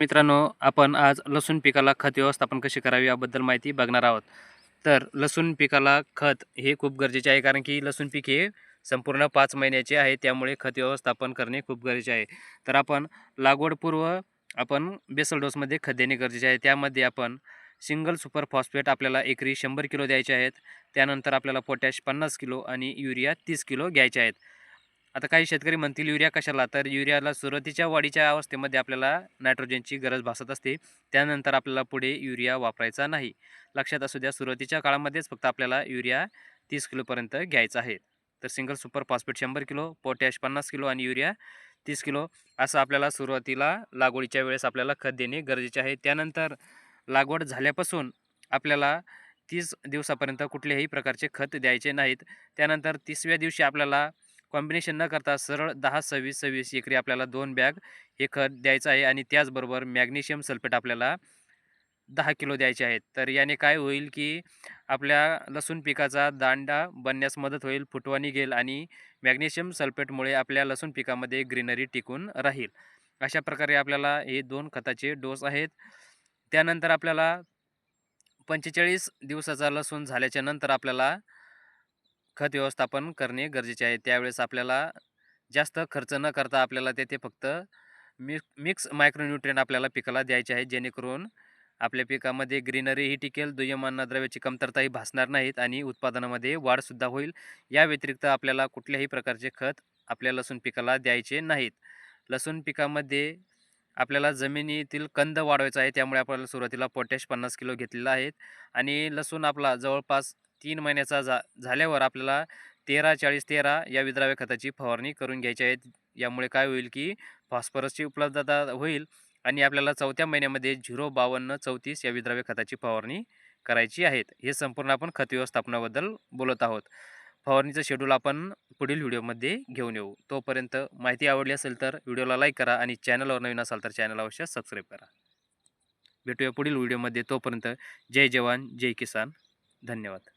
मित्रांनो आपण आज लसूण पिकाला खत व्यवस्थापन कशी करावी याबद्दल माहिती बघणार आहोत. तर लसूण पिकाला खत हे खूप गरजेचे आहे कारण की लसूण पीक हे संपूर्ण पाच महिन्याचे आहे त्यामुळे खत व्यवस्थापन करणे खूप गरजेचे आहे. तर आपण लागवडपूर्व आपण बेसल डोसमध्ये खत देणे गरजेचे आहे. त्यामध्ये आपण सिंगल सुपर फॉस्फेट आपल्याला एकरी शंभर किलो द्यायचे आहेत. त्यानंतर आपल्याला पोटॅश पन्नास किलो आणि युरिया तीस किलो घ्यायचे आहेत. आता काही शेतकरी म्हणतील युरिया कशाला? तर युरियाला सुरुवातीच्या वाढीच्या अवस्थेमध्ये आपल्याला नायट्रोजनची गरज भासत असते. त्यानंतर आपल्याला पुढे युरिया वापरायचा नाही. लक्षात असू द्या सुरुवातीच्या काळामध्येच फक्त आपल्याला युरिया तीस किलोपर्यंत घ्यायचा आहे. तर सिंगल सुपर फॉस्फेट शंभर किलो पोटॅश पन्नास किलो आणि युरिया तीस किलो असं आपल्याला सुरुवातीला लागवडीच्या वेळेस आपल्याला खत देणे गरजेचे आहे. त्यानंतर लागवड झाल्यापासून आपल्याला तीस दिवसापर्यंत कुठल्याही प्रकारचे खत द्यायचे नाहीत. त्यानंतर तिसव्या दिवशी आपल्याला कॉम्बिनेशन न करता सरळ दहा सव्वीस सव्वीस एकरी आपल्याला दोन बॅग हे खत द्यायचं आहे आणि त्याचबरोबर मॅग्नेशियम सल्फेट आपल्याला दहा किलो द्यायचे आहेत. तर याने काय होईल की आपल्या लसूण पिकाचा दांडा बनण्यास मदत होईल फुटवा निघेल आणि मॅग्नेशियम सल्फेटमुळे आपल्या लसूण पिकामध्ये ग्रीनरी टिकून राहील. अशा प्रकारे आपल्याला हे दोन खताचे डोस आहेत. त्यानंतर आपल्याला पंचेचाळीस दिवसाचा लसूण झाल्याच्यानंतर आपल्याला खत व्यवस्थापन करणे गरजेचे आहे. त्यावेळेस आपल्याला जास्त खर्च न करता आपल्याला तेथे फक्त मिक्स मिक्स मायक्रोन्यूट्रियन आपल्याला पिकाला द्यायचे आहे. जेणेकरून आपल्या पिकामध्ये ग्रीनरीही टिकेल दुय्यम अन्नद्रव्याची कमतरताही भासणार नाहीत आणि उत्पादनामध्ये वाढसुद्धा होईल. या व्यतिरिक्त आपल्याला कुठल्याही प्रकारचे खत आपल्या लसूण पिकाला द्यायचे नाहीत. लसूण पिकामध्ये आपल्याला जमिनीतील कंद वाढवायचा आहे. त्यामुळे आपल्याला सुरुवातीला पोटॅश पन्नास किलो घेतलेला आहेत आणि लसूण आपला जवळपास तीन महिन्याचा जा झाल्यावर आपल्याला तेरा चाळीस तेरा या विद्राव्य खताची फवारणी करून घ्यायची आहेत यामुळे काय होईल की फॉस्फरसची उपलब्धता होईल आणि आपल्याला चौथ्या महिन्यामध्ये झिरो बावन्न चौतीस या विद्राव्य खताची फवारणी करायची आहेत. हे संपूर्ण आपण खत व्यवस्थापनाबद्दल बोलत आहोत. फवारणीचं शेड्यूल आपण पुढील व्हिडिओमध्ये घेऊन येऊ. तोपर्यंत माहिती आवडली असेल तर व्हिडिओला लाईक करा आणि चॅनलवर नवीन असाल तर चॅनल अवश्य सबस्क्राईब करा. भेटूया पुढील व्हिडिओमध्ये. तोपर्यंत जय जवान जय किसान. धन्यवाद.